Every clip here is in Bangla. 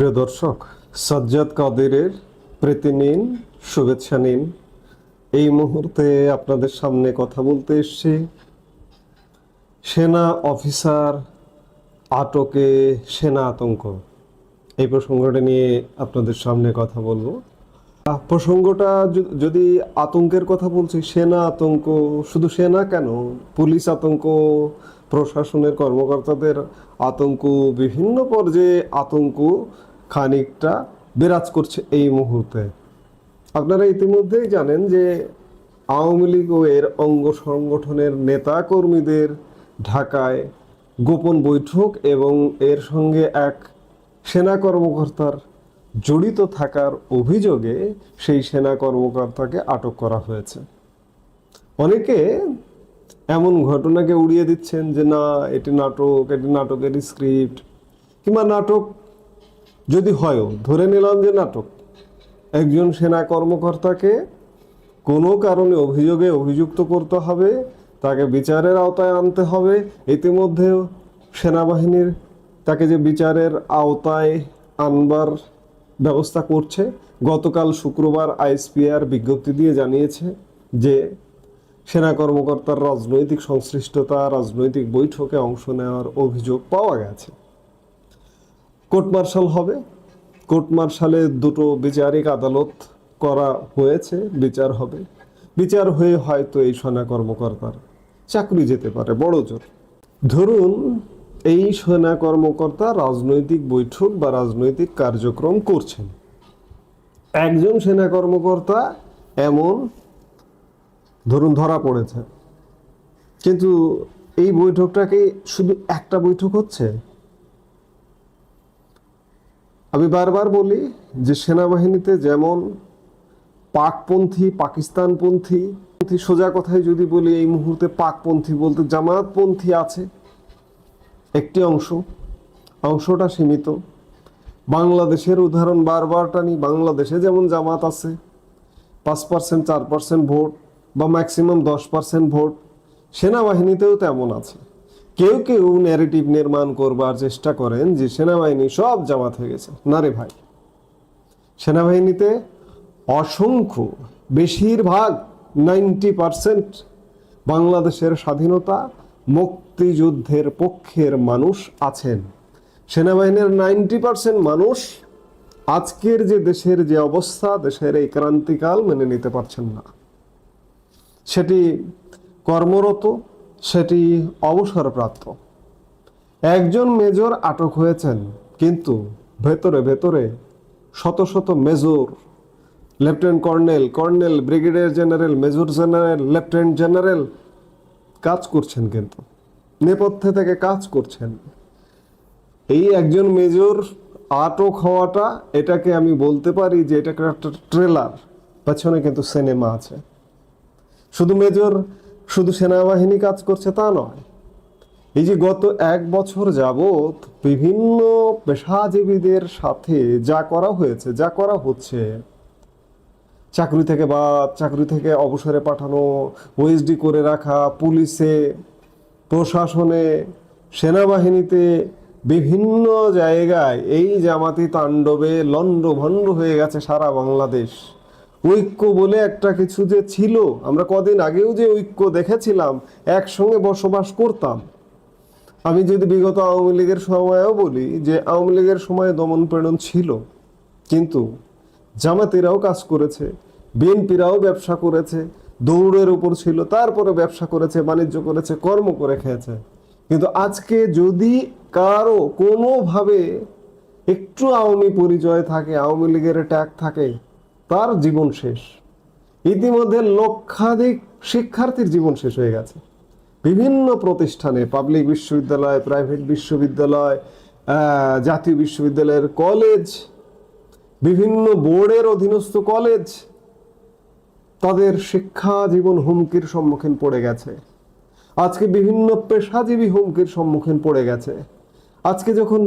প্রিয় দর্শক, সাজ্জাদ কাদেরের প্রীতি নিন, শুভেচ্ছা নিন। এই মুহূর্তে আপনাদের সামনে কথা বলতে এসছি। সেনা অফিসার আটকে সেনা আতঙ্ক। এই প্রসঙ্গটা নিয়ে আপনাদের সামনে কথা বলব। প্রসঙ্গটা যদি আতঙ্কের কথা বলছি, সেনা আতঙ্ক, শুধু সেনা কেন? পুলিশ আতঙ্ক, প্রশাসনের কর্মকর্তাদের আতঙ্ক, বিভিন্ন পর্যায়ে আতঙ্ক খানিকটা বিরাজ করছে এই মুহূর্তে। আপনারা ইতিমধ্যেই জানেন যে আওয়ামী লীগ ও এর অঙ্গ সংগঠনের নেতা কর্মীদের ঢাকায় গোপন বৈঠক এবং এর সঙ্গে এক সেনা কর্মকর্তার জড়িত থাকার অভিযোগে সেই সেনা কর্মকর্তাকে আটক করা হয়েছে। অনেকে এমন ঘটনাকে উড়িয়ে দিচ্ছেন যে না, এটি নাটক, এটি নাটকের স্ক্রিপ্ট কিংবা নাটক যদি হয়ও, ধরে নিলাম যে নাটক, একজন সেনা কর্মকর্তাকে কোনো কারণে অভিযোগে অভিযুক্ত করতে হবে, তাকে বিচারের আওতায় আনতে হবে, ইতিমধ্যেও সেনাবাহিনীর তাকে যে বিচারের আওতায় আনবার ব্যবস্থা করছে, গতকাল শুক্রবার আইএসপিআর বিজ্ঞপ্তি দিয়ে জানিয়েছে যে সেনা কর্মকর্তার রাজনৈতিক সংশ্লিষ্টতা, রাজনৈতিক বৈঠকে অংশ নেওয়ার অভিযোগ পাওয়া গেছে। কোর্ট মার্শাল হবে। কোর্ট মার্শালে দুটো বিচারিক আদালত করা হয়েছে, বিচার হবে। বিচার হয়ে হয়তো এই সেনা কর্মকর্তার চাকরি যেতে পারে, বড় জোর। ধরুন, এই সেনা কর্মকর্তা রাজনৈতিক বৈঠক বা রাজনৈতিক কার্যক্রম করছেন। একজন সেনা কর্মকর্তা এমন, ধরুন ধরা পড়েছে। কিন্তু এই বৈঠকটাকে শুধু একটা বৈঠক হচ্ছে? আমি বারবার বলি যে সেনাবাহিনীতে যেমন পাকপন্থী পাকিস্তানপন্থী পন্থী, সোজা কথায় যদি বলি এই মুহূর্তে পাকপন্থী বলতে জামাতপন্থী আছে একটি অংশ। অংশটা সীমিত। বাংলাদেশের উদাহরণ বারবার টানি বাংলাদেশে যেমন জামাত আছে পাঁচ পার্সেন্ট চার পার্সেন্ট ভোট বা ম্যাক্সিমাম দশ পার্সেন্ট ভোট সেনাবাহিনীতেও তেমন আছে। কেউ কেউ ন্যারেটিভ নির্মাণ করবার চেষ্টা করেন যে সেনাবাহিনী সব জামাত হয়ে গেছে। না রে ভাই। সেনাবাহিনীতে অসংখ্য, বেশিরভাগ নাইনটি পার্সেন্ট বাংলাদেশের স্বাধীনতা মুক্তিযুদ্ধের পক্ষের মানুষ আছেন। সেনাবাহিনীর নাইনটি পার্সেন্ট মানুষ আজকের যে দেশের যে অবস্থা, দেশের এই ক্রান্তিকাল মেনে নিতে পারছেন না। সেটি কর্মরত সেটি অবসরপ্রাপ্ত। একজন মেজর আটক হয়েছেন, কিন্তু ভেতরে ভেতরে শত শত major, lieutenant colonel colonel brigadier general, major general, lieutenant general কাজ করছেন কিন্তু, নেপথ্যে থেকে কাজ করছেন। এই একজন মেজর আটক হওয়াটা, এটাকে আমি বলতে পারি যে এটা একটা ট্রেলার, পেছনে কিন্তু সিনেমা আছে। শুধু মেজর শুধু সেনাবাহিনী কাজ করছে তা নয়। এই যে গত এক বছর যাবৎ বিভিন্ন পেশাজীবীদের সাথে যা করা হয়েছে, যা করা হচ্ছে, চাকরি থেকে বা চাকরি থেকে অবসরে পাঠানো ওএসডি করে রাখা, পুলিশে, প্রশাসনে, সেনাবাহিনীতে, বিভিন্ন জায়গায় এই জামাতি তাণ্ডবে লণ্ডভণ্ড হয়ে গেছে সারা বাংলাদেশ। ঐক্য বলে একটা কিছু যে ছিল, আমরা কদিন আগেও যে ঐক্য দেখেছিলাম, একসঙ্গে বসবাস করতাম। আমি যদি বিগত আওয়ামী লীগের সময়েও বলি যে আওয়ামী লীগের সময় দমন প্রেরণ ছিল, কিন্তু জামাতিরাও কাজ করেছে, বিএনপিরাও ব্যবসা করেছে, দৌড়ের উপর ছিল, তারপরে ব্যবসা করেছে, বাণিজ্য করেছে, কর্ম করে খেয়েছে। কিন্তু আজকে যদি কারও কোনোভাবে একটু আওয়ামী পরিচয় থাকে, আওয়ামী লীগের ট্যাগ থাকে তার জীবন শেষ। ইতিমধ্যে লক্ষাধিক শিক্ষার্থীর জীবন শেষ হয়ে গেছে। বিভিন্ন প্রতিষ্ঠানে পাবলিক বিশ্ববিদ্যালয় প্রাইভেট বিশ্ববিদ্যালয় জাতীয় বিশ্ববিদ্যালয়ের কলেজ বিভিন্ন বোর্ডের অধীনস্থ কলেজ তাদের শিক্ষা জীবন হুমকির সম্মুখীন পড়ে গেছে। আজকে বিভিন্ন পেশাজীবী হুমকির সম্মুখীন পড়ে গেছে। আজকে যখন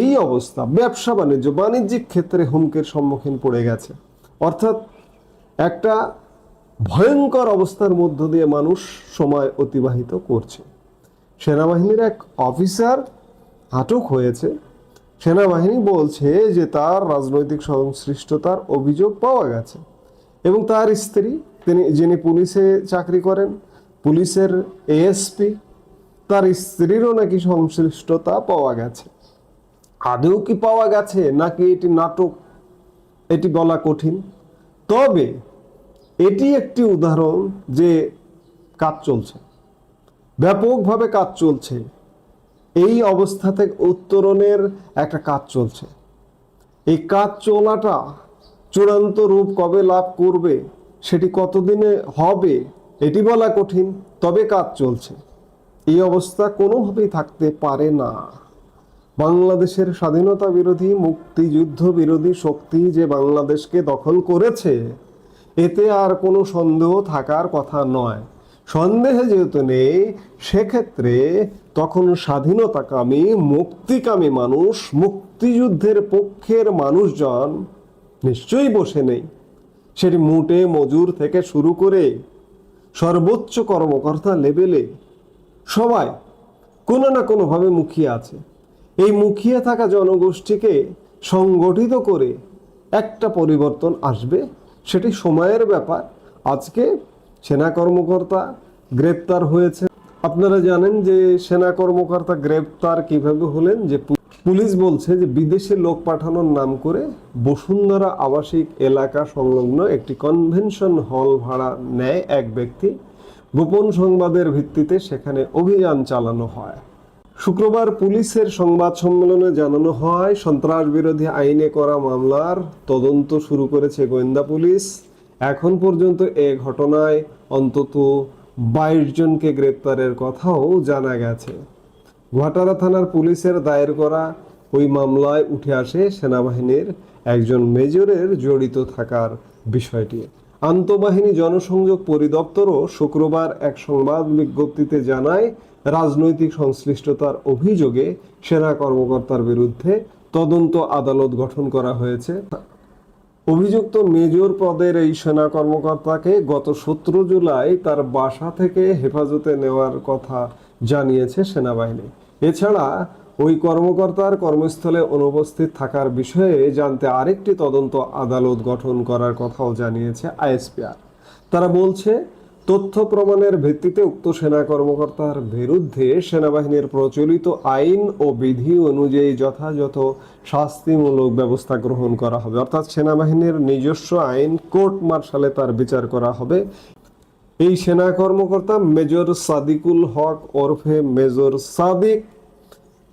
এই অবস্থা ব্যবসা বাণিজ্য বাণিজ্যিক ক্ষেত্রে হুমকির সম্মুখীন পড়ে গেছে। অর্থাৎ একটা ভয়ঙ্কর অবস্থার মধ্য দিয়ে মানুষ সময় অতিবাহিত করছে। সেনাবাহিনীর এক অফিসার আটক হয়েছে। সেনাবাহিনী বলছে যে তার রাজনৈতিক সংশ্লিষ্টতার অভিযোগ পাওয়া গেছে এবং তার স্ত্রী, তিনি, যিনি পুলিশে চাকরি করেন, পুলিশের এএসপি, তার স্ত্রীরও নাকি সংশ্লিষ্টতা পাওয়া গেছে। আদৌ কি পাওয়া গেছে নাকি এটি নাটক এটি বলা কঠিন। তবে এটি একটি উদাহরণ যে কাজ চলছে। ব্যাপকভাবে কাজ চলছে। এই অবস্থা থেকে উত্তরণের একটা কাজ চলছে। এই কাজ চলাটা চূড়ান্ত রূপ কবে লাভ করবে, সেটি কতদিনে হবে, এটি বলা কঠিন। তবে কাজ চলছে। এই অবস্থা কোনোভাবেই থাকতে পারে না। বাংলাদেশের স্বাধীনতা বিরোধী, মুক্তিযুদ্ধ বিরোধী শক্তি যে বাংলাদেশকে দখল করেছে, এতে আর কোনো সন্দেহ থাকার কথা নয়। সন্দেহে যেহেতু নেই, সেক্ষেত্রে তখন স্বাধীনতাকামী, মুক্তিকামী মানুষ, মুক্তিযুদ্ধের পক্ষের মানুষজন নিশ্চয়ই বসে নেই। সেটি মুটে মজুর থেকে শুরু করে সর্বোচ্চ কর্মকর্তা লেভেলে সবাই কোনো না কোনোভাবে মুখিয়ে আছে। এই মুখিয়ে থাকা জনগোষ্ঠীকে সংগঠিত করে একটা পরিবর্তন আসবে, সেটি সময়ের ব্যাপার। আজকে সেনা কর্মকর্তা গ্রেপ্তার হয়েছে। আপনারা জানেন যে সেনা কর্মকর্তা গ্রেপ্তার কীভাবে হলেন, যে পুলিশ বলছে যে বিদেশে লোক পাঠানোর নাম করে বসুন্ধরা আবাসিক এলাকা সংলগ্ন একটি কনভেনশন হল ভাড়া নেয় এক ব্যক্তি। গোপন সংবাদের ভিত্তিতে সেখানে অভিযান চালানো হয়। শুক্রবার পুলিশের সংবাদ সম্মেলনে জানানো হয় সন্ত্রাস বিরোধী আইনে করা মামলার তদন্ত শুরু করেছে গোয়েন্দা পুলিশ। এখন পর্যন্ত এ ঘটনায় অন্তত বাইশ জনকে গ্রেপ্তারের কথাও জানা গেছে। ঘাটারা থানার পুলিশের দায়ের করা ওই মামলায় উঠে আসে সেনাবাহিনীর একজন মেজরের জড়িত থাকার বিষয়টি। আন্তঃবাহিনী জনসংযোগ পরিদপ্তরও শুক্রবার এক সংবাদ বিজ্ঞপ্তিতে জানায় রাজনৈতিক সংশ্লিষ্টতার অভিযোগে সেনা কর্মকর্তার বিরুদ্ধে তদন্ত আদালত গঠন করা হয়েছে। অভিযুক্ত মেজর পদের এই সেনা কর্মকর্তাকে গত সতেরো জুলাই তার বাসা থেকে হেফাজতে নেওয়ার কথা জানিয়েছে সেনাবাহিনী। এছাড়া ওই কর্মকর্তার কর্মস্থলে অনুপস্থিত থাকার বিষয়ে জানতে আরেকটি তদন্ত আদালত গঠন করার কথাও জানিয়েছে আইএসপিআর। তারা বলছে তথ্য প্রমাণের ভিত্তিতে উক্ত সেনা কর্মকর্তার বিরুদ্ধে সেনাবাহিনীর প্রচলিত আইন ও বিধি অনুযায়ী যথাযথ শাস্তিমূলক ব্যবস্থা গ্রহণ করা হবে। অর্থাৎ সেনাবাহিনীর নিজস্ব আইন, কোর্ট মার্শালে তার বিচার করা হবে। এই সেনা কর্মকর্তা মেজর সাদিকুল হক ওরফে মেজর সাদিক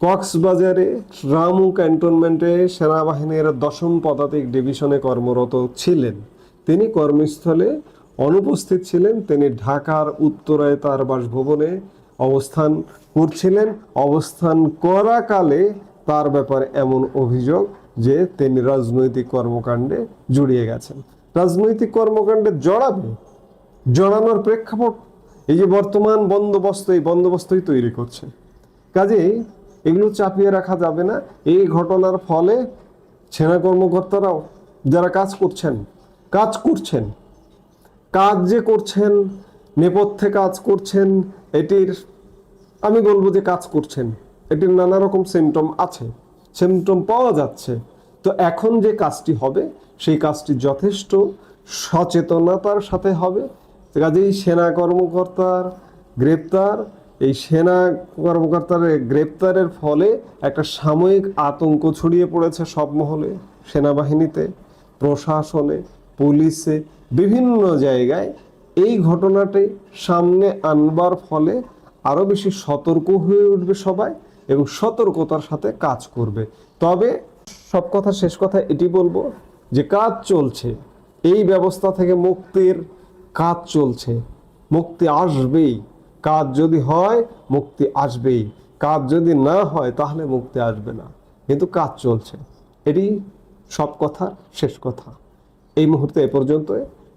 কক্সবাজারে রামু ক্যান্টনমেন্টে সেনাবাহিনীর দশম পদাতিক ডিভিশনে কর্মরত ছিলেন। তিনি কর্মস্থলে অনুপস্থিত ছিলেন, তিনি ঢাকার উত্তরায় তার বাসভবনে অবস্থান করছিলেন। অবস্থান করাকালে তার ব্যাপারে এমন অভিযোগ যে তিনি রাজনৈতিক কর্মকাণ্ডে জড়িয়ে গেছেন। রাজনৈতিক কর্মকাণ্ডে জড়াবে, জড়ানোর প্রেক্ষাপট এই যে বর্তমান বন্দোবস্ত, এই বন্দোবস্তই তৈরি করছে। কাজেই এগুলো চাপিয়ে রাখা যাবে না। এই ঘটনার ফলে সেনা কর্মকর্তারাও যারা কাজ করছেন কাজ করছেন কাজ যে করছেন, নেপথ্যে কাজ করছেন, এটির, আমি বলব যে কাজ করছেন, এটির নানা রকম সিমটম আছে সিমটম পাওয়া যাচ্ছে। তো এখন যে কাজটি হবে, সেই কাজটি যথেষ্ট সচেতনতার সাথে হবে। কাজেই সেনা কর্মকর্তার গ্রেপ্তার, এই সেনা কর্মকর্তার গ্রেপ্তারের ফলে একটা সাময়িক আতঙ্ক ছড়িয়ে পড়েছে সব মহলে, সেনাবাহিনীতে, প্রশাসনে, পুলিশে বিভিন্ন জায়গায় এই ঘটনাটি সামনে আনবার ফলে আরও বেশি সতর্ক হয়ে উঠবে সবাই এবং সতর্কতার সাথে কাজ করবে। তবে সব কথা, শেষ কথা এটি বলব যে কাজ চলছে। এই ব্যবস্থা থেকে মুক্তির কাজ চলছে। মুক্তি আসবেই। কাজ যদি হয়, মুক্তি আসবেই। কাজ যদি না হয়, তাহলে মুক্তি আসবে না। কিন্তু কাজ চলছে। এটি সব কথা, শেষ কথা। এই মুহূর্তে এ পর্যন্ত